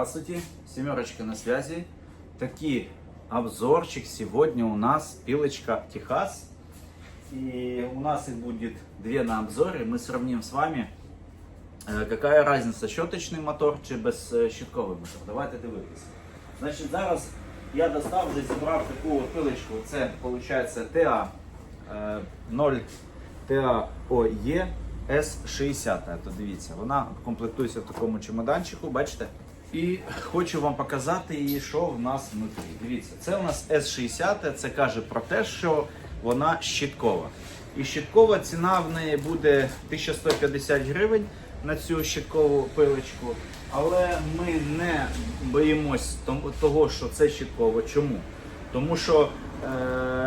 Здравствуйте, семерочка на связи. Такие обзорчик сегодня у нас пилочка Техас. И у нас их будет две на обзоре. Мы сравним с вами, э, какая разница, щоточний мотор чи безщітковий мотор. Давайте дивитися. Значить, зараз я достав вже зібрав таку от пилочку. Це виходить TA е, 0 TAOE S60. То дивіться, вона комплектується в такому чемоданчику, бачите? І хочу вам показати її, що в нас внутрі. Дивіться, це у нас S60, це каже про те, що вона щіткова. І щіткова ціна в неї буде 1150 гривень на цю щіткову пилочку. Але ми не боїмось того, що це щітково. Чому? Тому що е,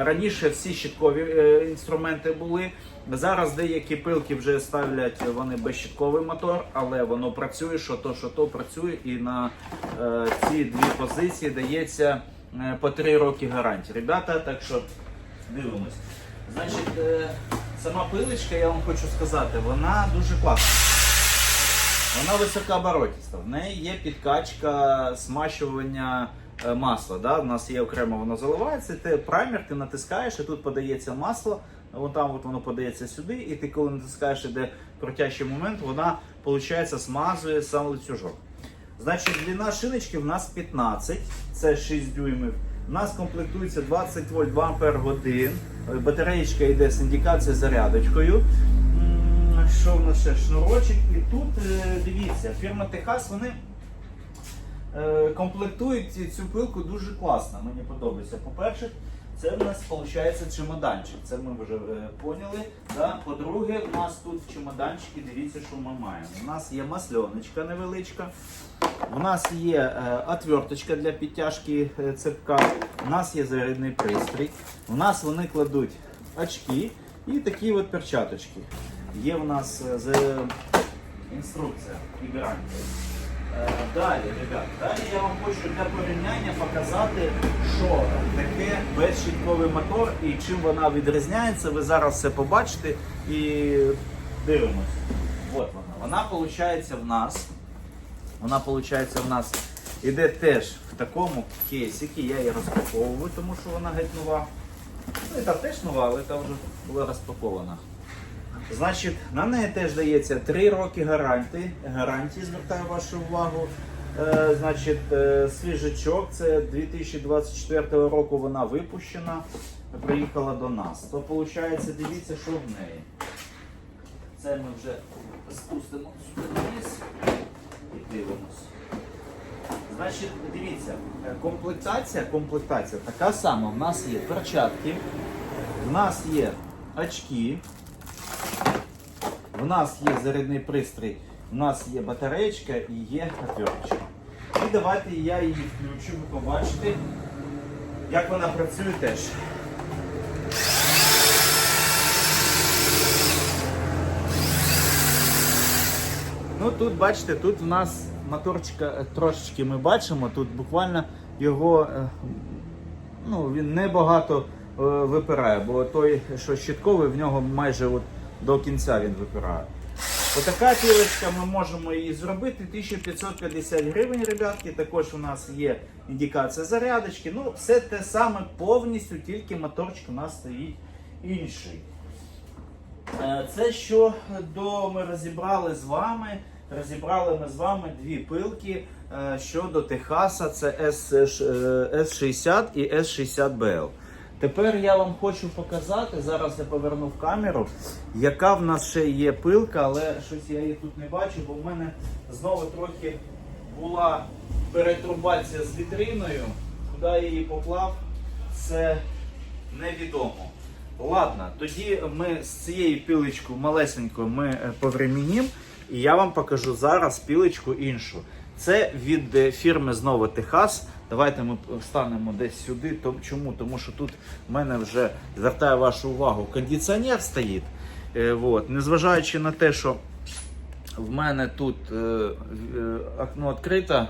раніше всі щіткові е, інструменти були. Зараз деякі пилки вже ставлять вони безщітковий мотор, але воно працює, що то, що то працює, і на е, ці дві позиції дається е, по 3 роки гарантії. Ребята, так що дивимось. Значить, е, сама пилочка, я вам хочу сказати, вона дуже класна. Вона високооборотіста. В неї є підкачка смащування е, масла. Да? У нас є окремо воно заливається, ти праймер, ти натискаєш, і тут подається масло. Вон там от воно подається сюди, і ти коли натискаєш, іде крутящий момент, вона виходить, смазує сам ланцюжок. Значить, длина шиночки в нас 15, це 6 дюймів. У нас комплектується 20 вольт 2 ампер годин. Батареєчка йде з індикацією зарядочкою. Що в нас ще? Шнурочок. І тут е, дивіться, фірма Техас, вони е, комплектують цю пилку дуже класно. Мені подобається. По-перше, це в нас виходить чемоданчик. Це ми вже е, поняли. Да? По-друге, у нас тут в чемоданчику, дивіться, що ми маємо. У нас є масльоночка невеличка. У нас є е, отверточка для підтяжки е, цепка. У нас є зарядний пристрій. У нас вони кладуть очки і такі от перчаточки. Є у нас е, з інструкція і гарантія. Е, Далі, ребят, далі я вам хочу для порівняння показати, що таке безщітковий мотор і чим вона відрізняється. Ви зараз все побачите і дивимось. От вона. Вона виходить в нас. Вона виходить в нас іде теж в такому кейсикі. Я її розпаковую, тому що вона геть нова. Ну і та теж нова, але та вже була розпакована. Значить, на неї теж дається 3 роки гарантії. Гарантії, звертаю вашу увагу. Е, значить, е, свіжачок, це 2024 року вона випущена, приїхала до нас. То виходить, дивіться, що в неї. Це ми вже спустимо сюди вниз і дивимось. Значить, дивіться, е, комплектація, комплектація така сама. У нас є перчатки, в нас є очки. У нас є зарядний пристрій, у нас є батареєчка і є отверточка. І давайте я її включу, ви побачите, як вона працює теж. Ну тут бачите, тут в нас моторчика е, трошечки ми бачимо, тут буквально його е, ну, він небагато е, випирає, бо той, що щитковий, в нього майже от до кінця він випирає. Отака пілочка, ми можемо її зробити 1550 гривень, ребятки. Також у нас є індикація зарядочки. Ну, все те саме повністю, тільки моторчик у нас стоїть інший. Е, Це що до ми розібрали з вами. Розібрали ми з вами дві пилки е, щодо Техаса. Це S, е, S60 і S60BL. Тепер я вам хочу показати, зараз я поверну в камеру, яка в нас ще є пилка, але щось я її тут не бачу, бо в мене знову трохи була перетрубація з вітриною. Куди я її поклав, це невідомо. Ладно, тоді ми з цією пілочкою малесенькою ми е, повремінім, і я вам покажу зараз пілочку іншу. Це від е, фірми знову Техас. Давайте ми встанемо десь сюди. Чому? Тому що тут в мене вже звертаю вашу увагу, кондиціонер стоїть. Е, вот. Незважаючи на те, що в мене тут е, е, окно відкрите,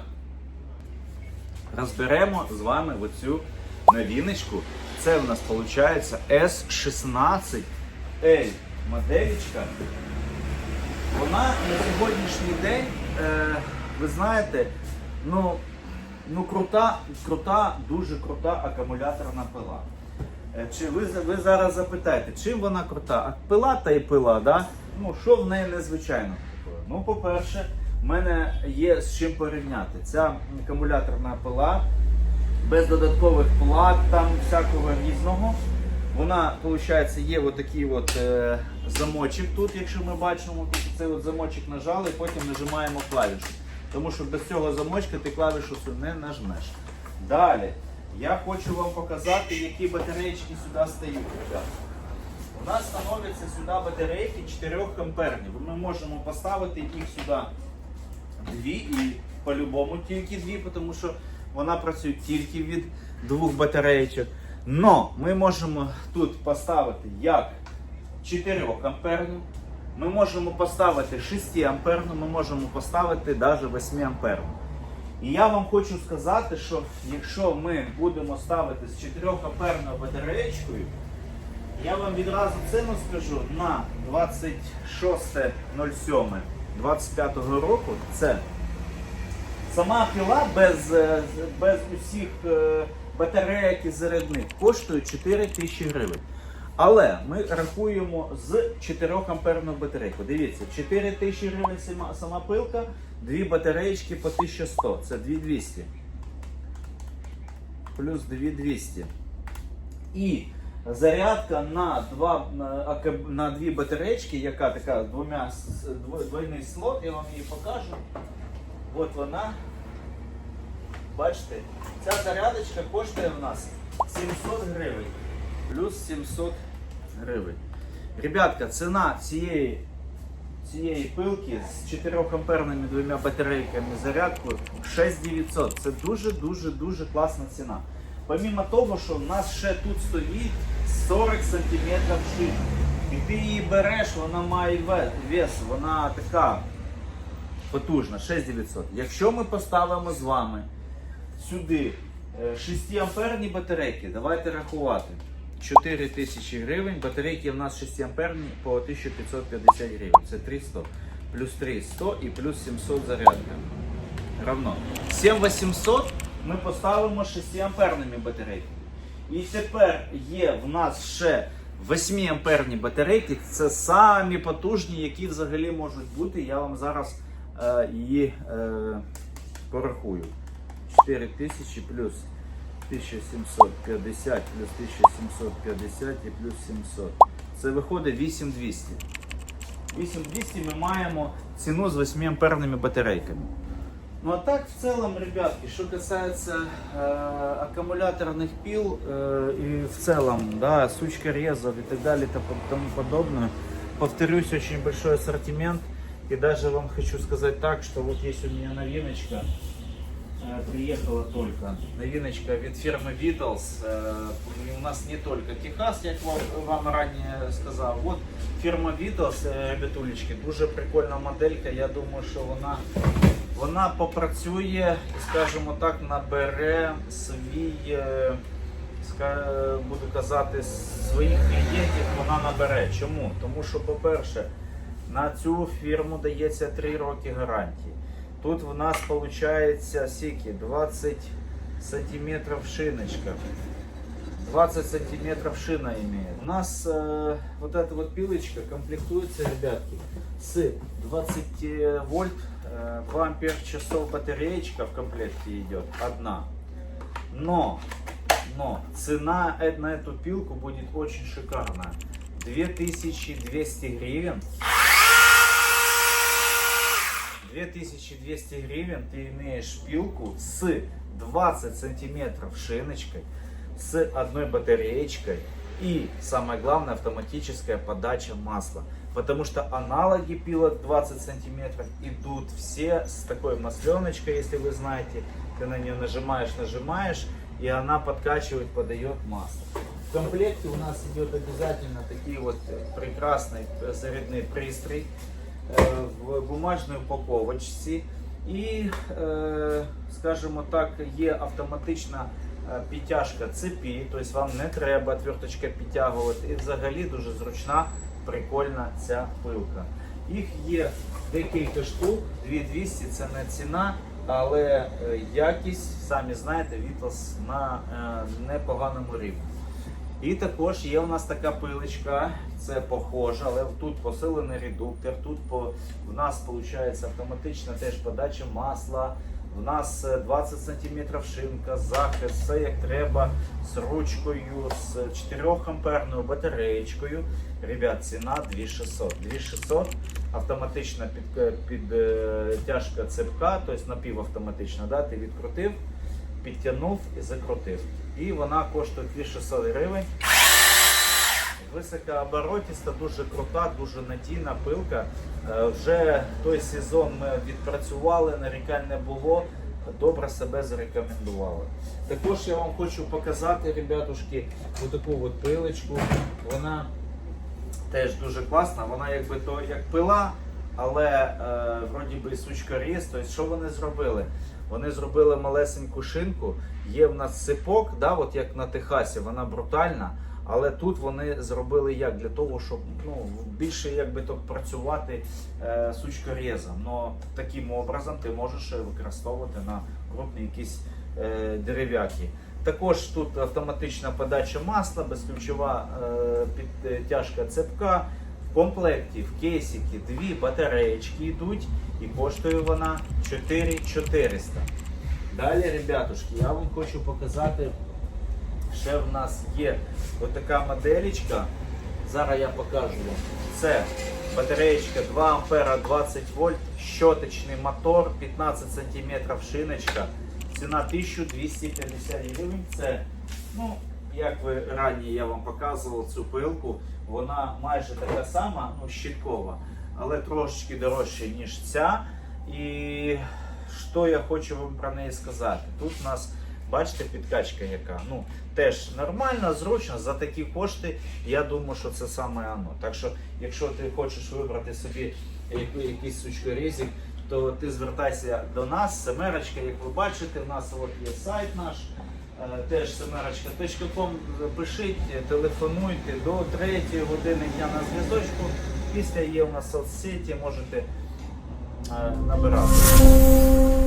розберемо з вами оцю новіночку. Це в нас виходить S16L моделічка. Вона на сьогоднішній день, ви знаєте, Ну, ну крута, крута, дуже крута акумуляторна пила. Е, Чи ви, ви зараз запитаєте, чим вона крута? А пила та й пила, да? Ну, що в неї незвичайно? Ну, по-перше, в мене є з чим порівняти. Ця акумуляторна пила без додаткових плат, там всякого різного. Вона, виходить, є отакий от, е, замочок тут, якщо ми бачимо, тут цей от замочок нажали, потім нажимаємо клавішу. Тому що без цього замочка ти клавішу не нажмеш. Далі, я хочу вам показати, які батареїчки сюди стають. У нас становляться сюди батарейки 4 амперні. Ми можемо поставити їх сюди дві і по-любому тільки дві, тому що вона працює тільки від двох батареїчок. Но ми можемо тут поставити як 4 амперну, ми можемо поставити 6 амперну, ми можемо поставити навіть 8 амперну. І я вам хочу сказати, що якщо ми будемо ставити з 4 амперною батареєчкою, я вам відразу ціну скажу на 26.07.25 року. Це сама піла без, е, без усіх е, батарейок і зарядних коштує 4 тисячі гривень. Але ми рахуємо з 4 амперної батарейки. Дивіться, 4 тисячі гривень сама, пилка, дві батареїчки по 1100. Це 2200. Плюс 2200. І зарядка на два на, дві батареечки, яка така двома двойний слот, я вам її покажу. От вона. Бачите, ця зарядочка коштує в нас 700 гривень. Плюс 700 гривень. Ребятка, ціна цієї, цієї пилки з 4 амперними двома батарейками зарядкою 6900. Це дуже-дуже дуже класна ціна. Помимо того, що в нас ще тут стоїть 40 см шина. І ти її береш, вона має вес, вона така потужна, 6900. Якщо ми поставимо з вами сюди 6 амперні батарейки, давайте рахувати. 4 тисячі гривень, батарейки в нас 6 амперні по 1550 гривень. Це 300. Плюс 300 і плюс 700 зарядка. Равно. 7800 ми поставимо 6 амперними батарейками. І тепер є в нас ще 8 амперні батарейки. Це самі потужні, які взагалі можуть бути. Я вам зараз е, її е, порахую. 4000 плюс 1750 плюс 1750 і плюс 700. Це виходить 8200. 8200 ми маємо ціну з 8 амперними батарейками. Ну а так в целом, ребятки, что касается э, аккумуляторных пил э, и в целом, да, сучка резов и так далее и тому тому подобное, повторюсь, очень большой ассортимент. И даже вам хочу сказать так, что вот есть у меня новиночка, э, приехала только. Новиночка від фирмы Beatles. Э, и у нас не только Техас, як вам, вам ранее сказав. Вот фірма Beatles, э, ребятулечки, дуже прикольна моделька. Я думаю, що вона вона попрацює, скажімо так, набере свій, е, ска- буду казати, своїх клієнтів вона набере. Чому? Тому що, по-перше, на цю фірму дається 3 роки гарантії. Тут в нас виходить сіки 20 сантиметрів шиночка. 20 сантиметров шина имеет. У нас э, вот эта вот пилочка комплектуется, ребятки, с 20 вольт, э, 2 ампер часов батареечка в комплекте идет, одна. Но, но цена на эту пилку будет очень шикарная. 2200 гривен. 2200 гривен ты имеешь пилку с 20 сантиметров шиночкой, с одной батареечкой и, самое главное, автоматическая подача масла. Потому что аналоги пилок 20 сантиметров идут все с такой масленочкой, если вы знаете. Ты на нее нажимаешь, нажимаешь, и она подкачивает, подает масло. В комплекте у нас идет обязательно такие вот прекрасные зарядные пристрой в бумажній упаковочці. І, е, скажімо так, є автоматична е, підтяжка цепі, тобто вам не треба отверточка підтягувати. І взагалі дуже зручна, прикольна ця пилка. Їх є декілька штук, 2200 це не ціна. але е, якість, самі знаєте, Вітлс на е, непоганому рівні. І також є у нас така пилочка, це похоже, але тут посилений редуктор, тут по, в нас виходить автоматична теж подача масла, в нас е, 20 см шинка, захист, все як треба, з ручкою, з 4 амперною батареєчкою. Ребят, ціна 2600. 2600 автоматична під, під е, цепка, тобто напівавтоматична, да? ти відкрутив, підтягнув і закрутив. І вона коштує 2600 гривень. Високооборотіста, дуже крута, дуже надійна пилка. Е, Вже той сезон ми відпрацювали, нарікань не було. Добре себе зарекомендували. Також я вам хочу показати, ребятушки, таку от пилочку. Вона теж дуже класна. Вона якби то як пила, але е, вроді би сучка різ. Тобто, що вони зробили? Вони зробили малесеньку шинку. Є в нас сипок, да, от як на Техасі, вона брутальна. Але тут вони зробили як для того, щоб ну, більше якби то працювати е, сучкорезом. Но таким образом ти можеш використовувати на крупні якісь е, дерев'яки. Також тут автоматична подача масла, безключова е, підтяжка цепка. В комплекті в кейсики дві батареєчки йдуть і коштує вона 4400. Далі, ребятушки, я вам хочу показати. Ще в нас є отака моделечка. Зараз я покажу вам. Це батареєчка 2 ампера 20 вольт, щоточний мотор, 15 сантиметрів шиночка. Ціна 1250 гривень. Це, ну, як ви раніше я вам показував цю пилку, вона майже така сама, ну, щиткова, але трошечки дорожча, ніж ця. І що я хочу вам про неї сказати? Тут у нас Бачите, підкачка яка. Ну, теж нормально, зручно, за такі кошти, я думаю, що це саме оно. Так що, якщо ти хочеш вибрати собі якийсь сучкорізик, то ти звертайся до нас, семерочка, як ви бачите, у нас от є сайт наш, теж семерочка.ком, пишіть, телефонуйте до 3 години дня на зв'язочку. Після є у нас соцсеті, можете е, набирати.